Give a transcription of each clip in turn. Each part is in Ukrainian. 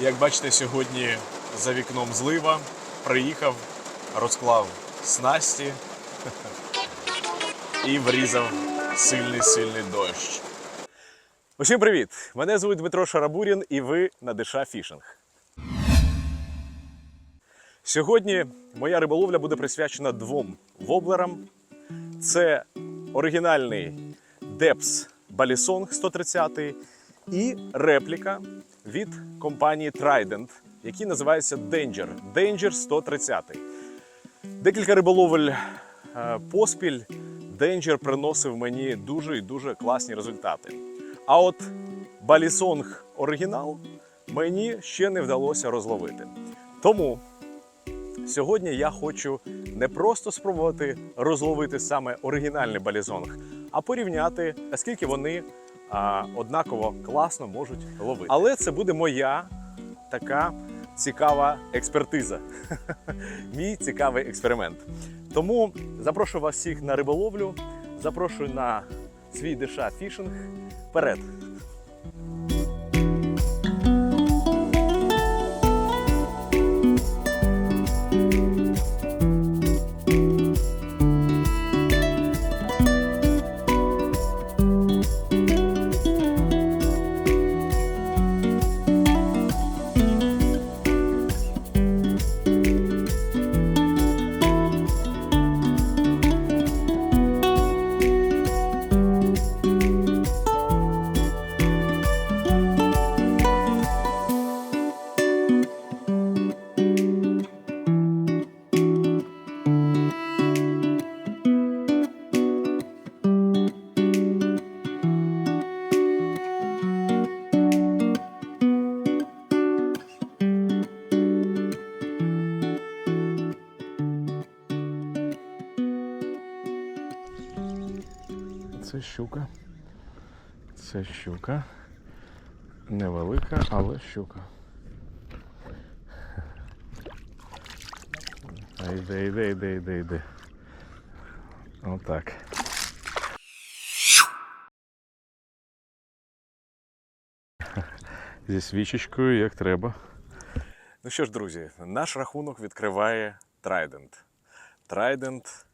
Як бачите, сьогодні за вікном злива. Приїхав, розклав снасті і врізав сильний сильний дощ. Усім привіт! Мене звуть Дмитро Шарабурін і ви на Диша Фішинг. Сьогодні моя риболовля буде присвячена двом воблерам. Це оригінальний Депс Балісонг 130 і репліка від компанії Trident, який називається Danger. Danger 130. Декілька риболовель е, поспіль Danger приносив мені дуже і дуже класні результати. А от Балісонг оригінал мені ще не вдалося розловити. Тому Сьогодні я хочу не просто спробувати розловити саме оригінальний балізонг, а порівняти, наскільки вони однаково класно можуть ловити. Але це буде моя така цікава експертиза, мій цікавий експеримент. Тому запрошую вас всіх на риболовлю, запрошую на свій диша фішинг. Вперед! Це щука. Це щука. Невелика, але щука. А йде, йде, йде, йде, йде. Отак. Зі свічечкою, як треба. Ну що ж, друзі, наш рахунок відкриває Trident. Trident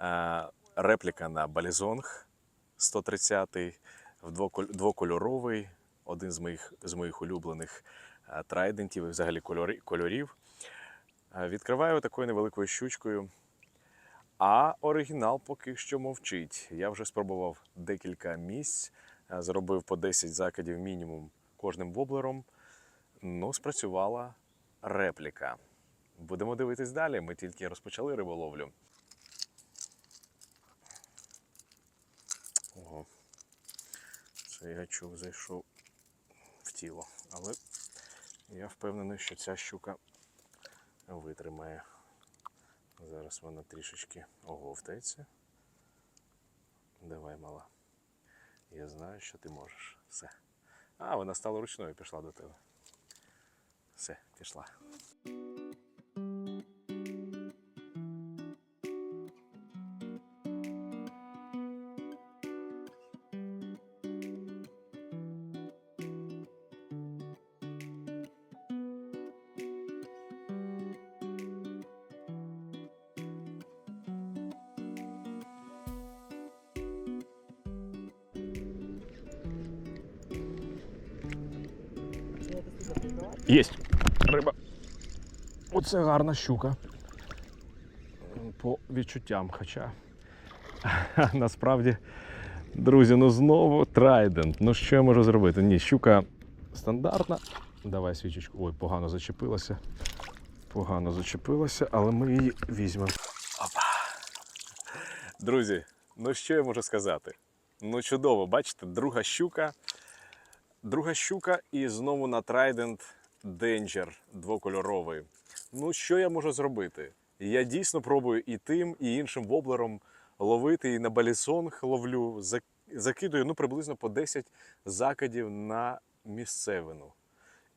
е, репліка на Балізонг 130 в двоколь- двокольоровий, один з моїх, з моїх улюблених е, трайдентів і взагалі кольорів. Е, Відкриваю такою невеликою щучкою. А оригінал поки що мовчить. Я вже спробував декілька місць, е, зробив по 10 закидів мінімум кожним воблером. Ну, спрацювала репліка. Будемо дивитись далі. Ми тільки розпочали риболовлю. Ого. Цей гачок зайшов в тіло. Але я впевнений, що ця щука витримає. Зараз вона трішечки оговтається. Давай, мала. Я знаю, що ти можеш. Все. А, вона стала ручною пішла до тебе. Все, пішла. Єсть риба. Оце гарна щука. По відчуттям, хоча. Насправді, друзі, ну знову трайдент. Ну що я можу зробити? Ні, щука стандартна. Давай свічечку. Ой, погано зачепилася. Погано зачепилася, але ми її візьмемо. Опа. Друзі, ну що я можу сказати? Ну чудово, бачите, друга щука. Друга щука і знову на Trident Danger двокольоровий. Ну, що я можу зробити? Я дійсно пробую і тим, і іншим воблером ловити, і на балісонг ловлю. Закидую ну, приблизно по 10 закидів на місцевину.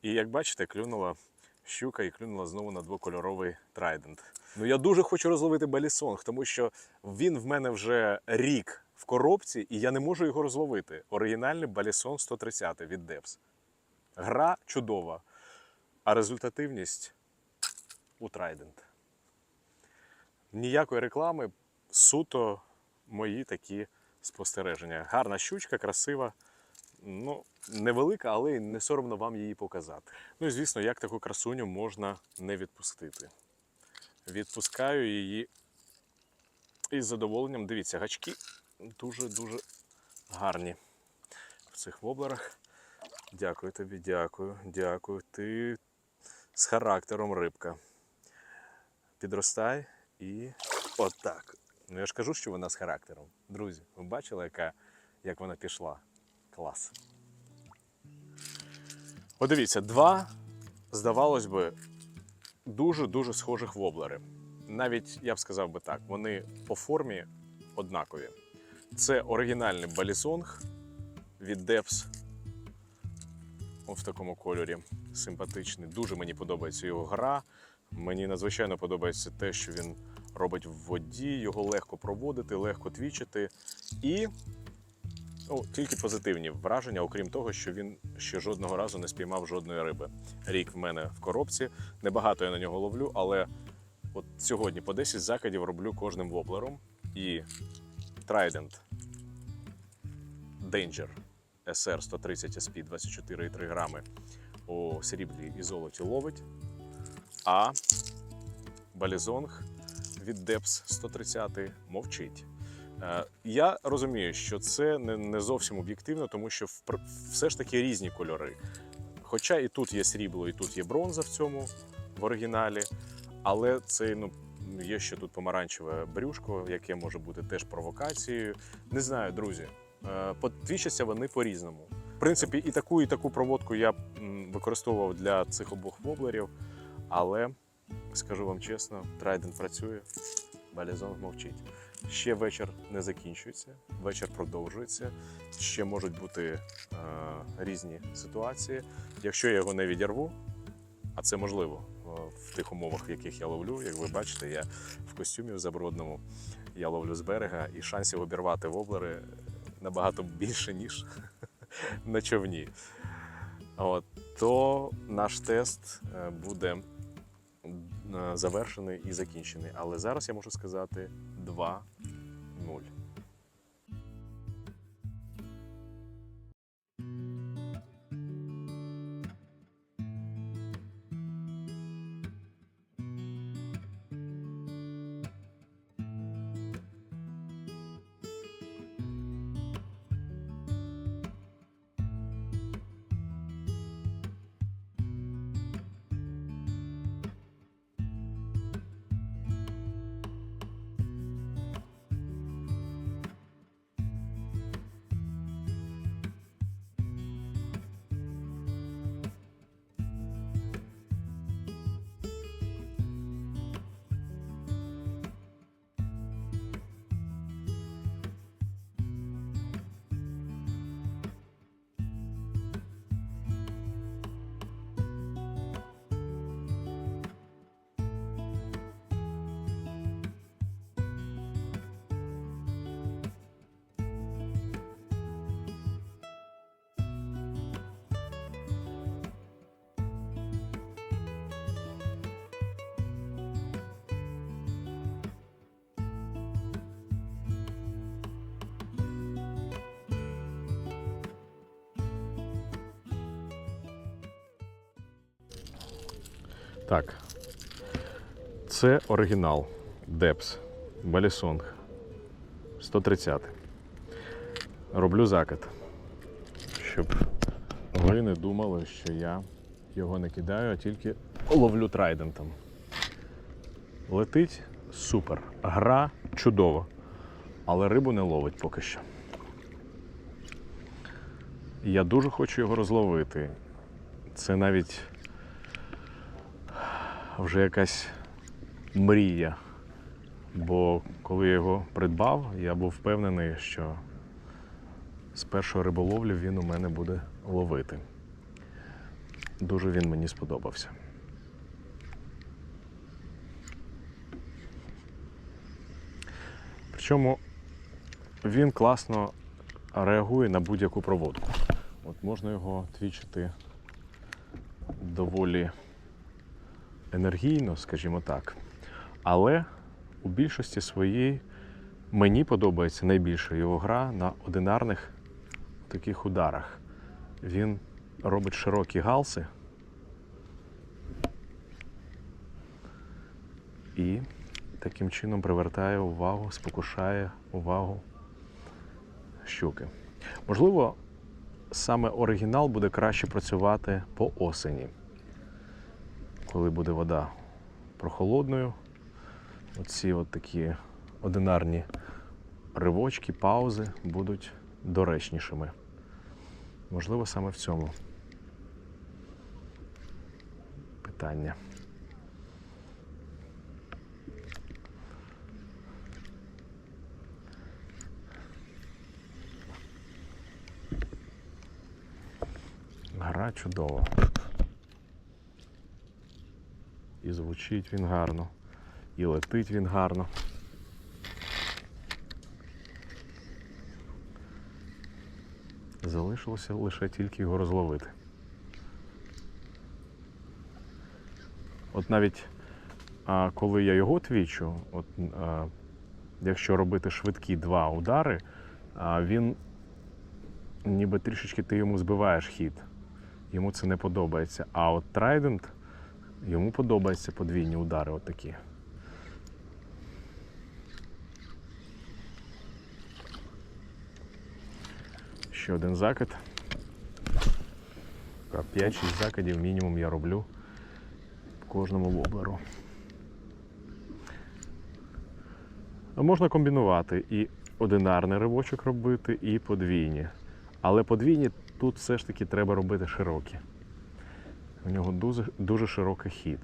І як бачите, клюнула щука і клюнула знову на двокольоровий Trident. Ну я дуже хочу розловити балісонг, тому що він в мене вже рік в коробці, і я не можу його розловити. Оригінальний балісон 130 від Депс. Гра чудова. А результативність у Trident. Ніякої реклами, суто мої такі спостереження. Гарна щучка, красива. Ну, невелика, але й не соромно вам її показати. Ну і звісно, як таку красуню можна не відпустити. Відпускаю її із задоволенням. Дивіться, гачки дуже-дуже гарні в цих воблерах. Дякую тобі, дякую, дякую. Ти з характером рибка. Підростай і отак. Ну я ж кажу, що вона з характером. Друзі, ви бачили, яка, як вона пішла? Клас. От дивіться, два, здавалось би, дуже-дуже схожих воблери. Навіть я б сказав би так, вони по формі однакові. Це оригінальний балісонг від Depps. В такому кольорі. Симпатичний. Дуже мені подобається його гра. Мені надзвичайно подобається те, що він робить в воді, його легко проводити, легко твічити. І ну, тільки позитивні враження, окрім того, що він ще жодного разу не спіймав жодної риби. Рік в мене в коробці. Небагато я на нього ловлю, але от сьогодні по 10 закидів роблю кожним воблером. І Trident Danger SR 130 SP 24,3 грами у сріблі і золоті ловить. А Балізонг від Depps 130 мовчить. Е, Я розумію, що це не зовсім об'єктивно, тому що все ж таки різні кольори. Хоча і тут є срібло, і тут є бронза в цьому в оригіналі, але це ну, є ще тут помаранчеве брюшко, яке може бути теж провокацією. Не знаю, друзі. Е, вони по-різному. В принципі, і таку, і таку проводку я використовував для цих обох воблерів, але скажу вам чесно, Trident працює, Балізон мовчить. Ще вечір не закінчується, вечір продовжується. Ще можуть бути е, різні ситуації. Якщо я його не відірву, а це можливо е, в тих умовах, в яких я ловлю. Як ви бачите, я в костюмі в забродному, я ловлю з берега, і шансів обірвати воблери набагато більше, ніж на човні. От, то наш тест е, буде е, завершений і закінчений. Але зараз я можу сказати 2-0. Так. Це оригінал Depps Балісонг 130. Роблю закид, щоб ви не думали, що я його не кидаю, а тільки ловлю трайдентом. Летить супер. Гра чудова. Але рибу не ловить поки що. Я дуже хочу його розловити. Це навіть вже якась мрія. Бо коли я його придбав, я був впевнений, що з першої риболовлі він у мене буде ловити. Дуже він мені сподобався. Причому він класно реагує на будь-яку проводку. От можна його твічити доволі енергійно, скажімо так. Але у більшості своїй мені подобається найбільше його гра на одинарних таких ударах. Він робить широкі галси і таким чином привертає увагу, спокушає увагу щуки. Можливо, саме оригінал буде краще працювати по осені, коли буде вода прохолодною. Оці от такі одинарні ривочки, паузи будуть доречнішими. Можливо, саме в цьому питання. Гра чудова. І звучить він гарно, і летить він гарно. Залишилося лише тільки його розловити. От навіть коли я його твічу, от, якщо робити швидкі два удари, він ніби трішечки ти йому збиваєш хід. Йому це не подобається. А от Трайдент, йому подобаються подвійні удари отакі. Ще один закид. 5-6 закидів мінімум я роблю кожному воблеру. Можна комбінувати і одинарний ривочок робити, і подвійні. Але подвійні тут все ж таки треба робити широкі. У нього дуже, дуже широкий хід.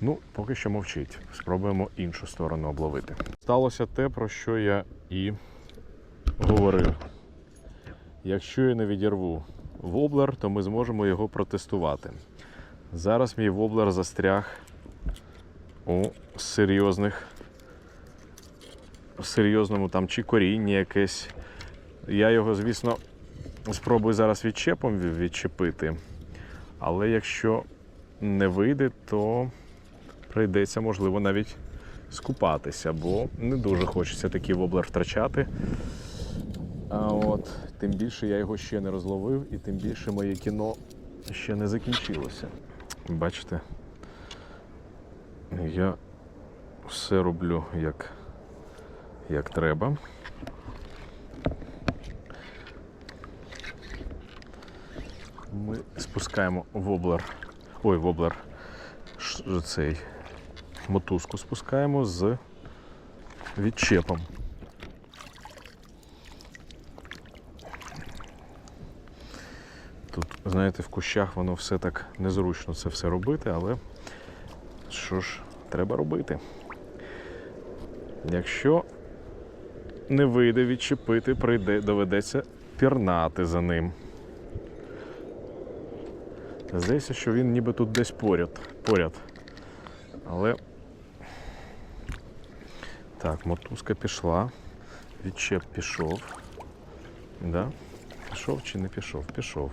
Ну, поки що мовчить. Спробуємо іншу сторону обловити. Сталося те, про що я і говорив. Якщо я не відірву воблер, то ми зможемо його протестувати. Зараз мій воблер застряг у серйозних, серйозному там чи корінні якесь. Я його, звісно, спробую зараз відчепом відчепити. Але якщо не вийде, то прийдеться, можливо, навіть скупатися, бо не дуже хочеться такий воблер втрачати. А от, тим більше я його ще не розловив, і тим більше моє кіно ще не закінчилося. Бачите, я все роблю як, як треба. Ми спускаємо воблер. Ой, воблер. Цей мотузку спускаємо з відчепом. Тут, знаєте, в кущах воно все так незручно це все робити, але що ж, треба робити. Якщо не вийде відчепити, прийде, доведеться пірнати за ним. Здається, що він ніби тут десь поряд. поряд. Але. Так, мотузка пішла. Відчеп пішов. Да? Пішов чи не пішов? Пішов.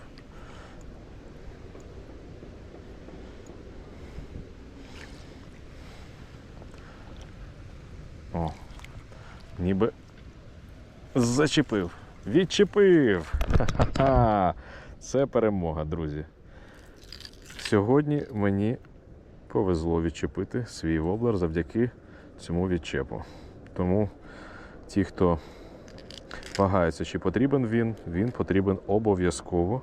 Ніби зачепив. Відчепив. Ха-ха-ха. Це перемога, друзі. Сьогодні мені повезло відчепити свій воблер завдяки цьому відчепу. Тому ті, хто вагається, чи потрібен він, він потрібен обов'язково,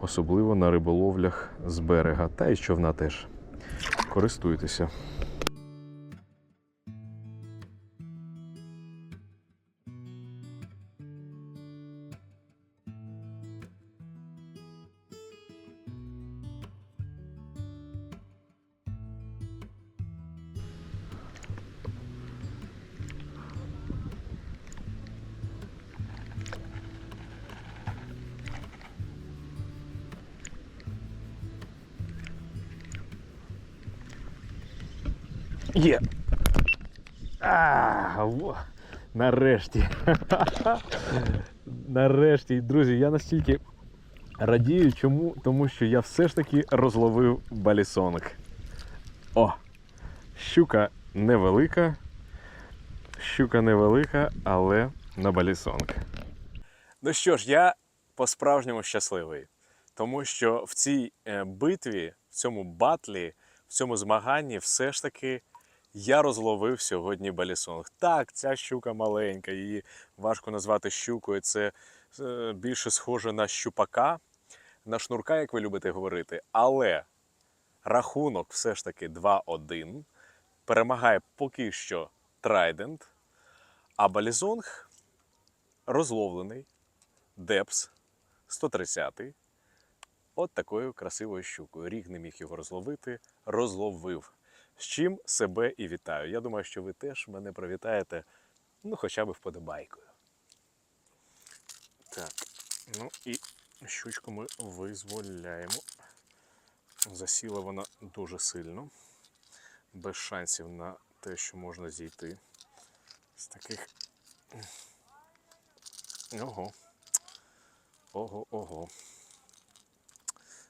особливо на риболовлях з берега, та й човна теж. Користуйтеся. А, во, нарешті. нарешті, друзі, я настільки радію. Чому? Тому що я все ж таки розловив балісонок. О! Щука невелика. Щука невелика, але на балісонок. Ну що ж, я по-справжньому щасливий. Тому що в цій е, битві, в цьому батлі, в цьому змаганні все ж таки я розловив сьогодні балісонг. Так, ця щука маленька, її важко назвати щукою. Це е, більше схоже на щупака, на шнурка, як ви любите говорити. Але рахунок все ж таки 2-1. Перемагає поки що Трайдент, а балізонг розловлений. Депс 130 От такою красивою щукою. Ріг не міг його розловити, розловив. З чим себе і вітаю. Я думаю, що ви теж мене привітаєте, ну, хоча б вподобайкою. Так, ну і щучку ми визволяємо. Засіла вона дуже сильно, без шансів на те, що можна зійти з таких. Ого. Ого, ого.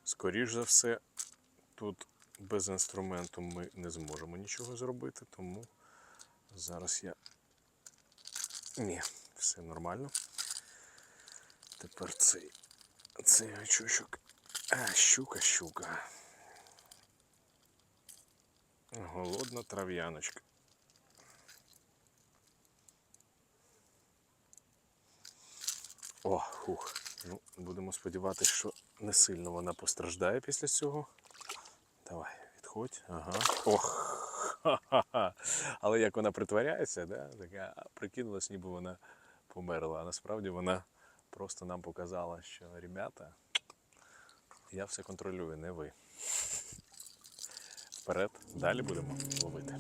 Скоріш за все, тут без інструменту ми не зможемо нічого зробити, тому зараз я. Ні, все нормально. Тепер цей цей очучок. А, щука, щука. Голодна трав'яночка. О, хух. Ну, будемо сподіватися, що не сильно вона постраждає після цього. Давай, відходь. Ага. Ох. Ха-ха-ха. Але як вона притворяється, да? така прикинулась, ніби вона померла. А насправді вона просто нам показала, що ребята, я все контролюю, не ви. Вперед, далі будемо ловити.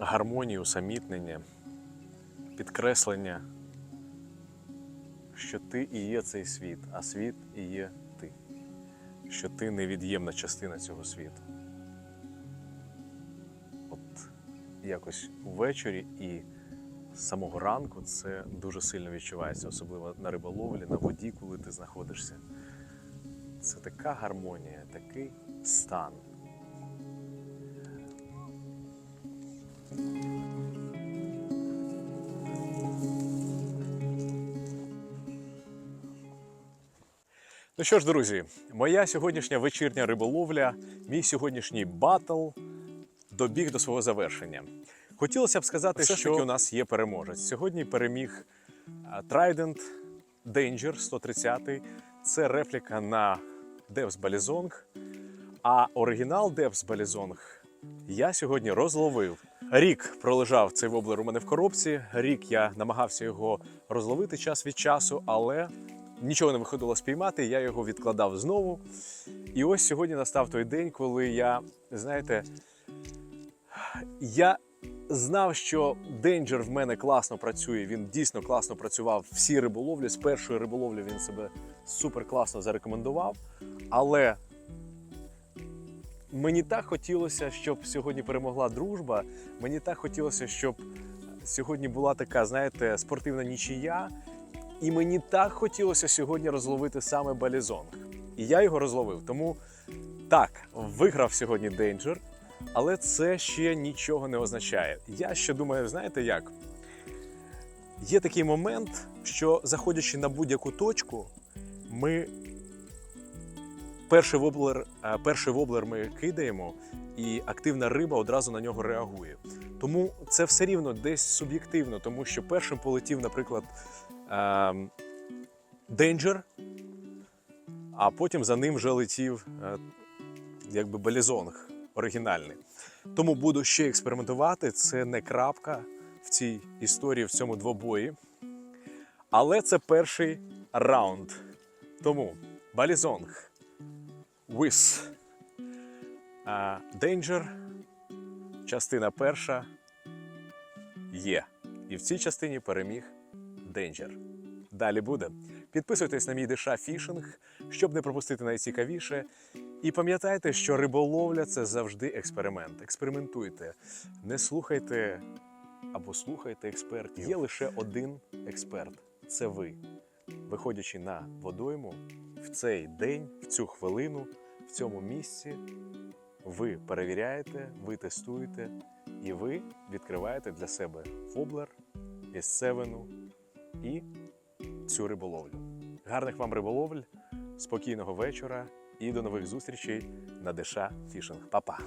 Гармонію, усамітнення, підкреслення, що ти і є цей світ, а світ і є ти, що ти невід'ємна частина цього світу. От якось ввечері і з самого ранку це дуже сильно відчувається, особливо на риболовлі, на воді, коли ти знаходишся. Це така гармонія, такий стан. Ну що ж, друзі, моя сьогоднішня вечірня риболовля, мій сьогоднішній батл добіг до свого завершення. Хотілося б сказати, Все що у нас є переможець. Сьогодні переміг Trident Danger 130. Це репліка на Devs Balizong. А оригінал Devs Balizong я сьогодні розловив. Рік пролежав цей воблер у мене в коробці. Рік я намагався його розловити час від часу, але нічого не виходило спіймати. Я його відкладав знову. І ось сьогодні настав той день, коли я, знаєте, я знав, що Денджер в мене класно працює. Він дійсно класно працював всі риболовлі. З першої риболовлі він себе супер класно зарекомендував. Але мені так хотілося, щоб сьогодні перемогла дружба. Мені так хотілося, щоб сьогодні була така, знаєте, спортивна нічия. І мені так хотілося сьогодні розловити саме балізонг. І я його розловив. Тому так, виграв сьогодні Дейнджер, але це ще нічого не означає. Я ще думаю, знаєте як? Є такий момент, що заходячи на будь-яку точку, ми перший воблер, е, перший воблер ми кидаємо, і активна риба одразу на нього реагує. Тому це все рівно десь суб'єктивно, тому що першим полетів, наприклад, Danger, а потім за ним вже летів е, якби балізонг оригінальний. Тому буду ще експериментувати. Це не крапка в цій історії, в цьому двобої. Але це перший раунд. Тому Балізонг а, Danger, частина перша є. І в цій частині переміг Danger. Далі буде. Підписуйтесь на мій Деша Фішинг, щоб не пропустити найцікавіше. І пам'ятайте, що риболовля це завжди експеримент. Експериментуйте, не слухайте або слухайте експертів. Є лише один експерт це ви. Виходячи на водойму, в цей день, в цю хвилину, в цьому місці, ви перевіряєте, ви тестуєте і ви відкриваєте для себе воблер, місцевину і цю риболовлю. Гарних вам риболовль, спокійного вечора і до нових зустрічей на Деша Фішинг. Па-па!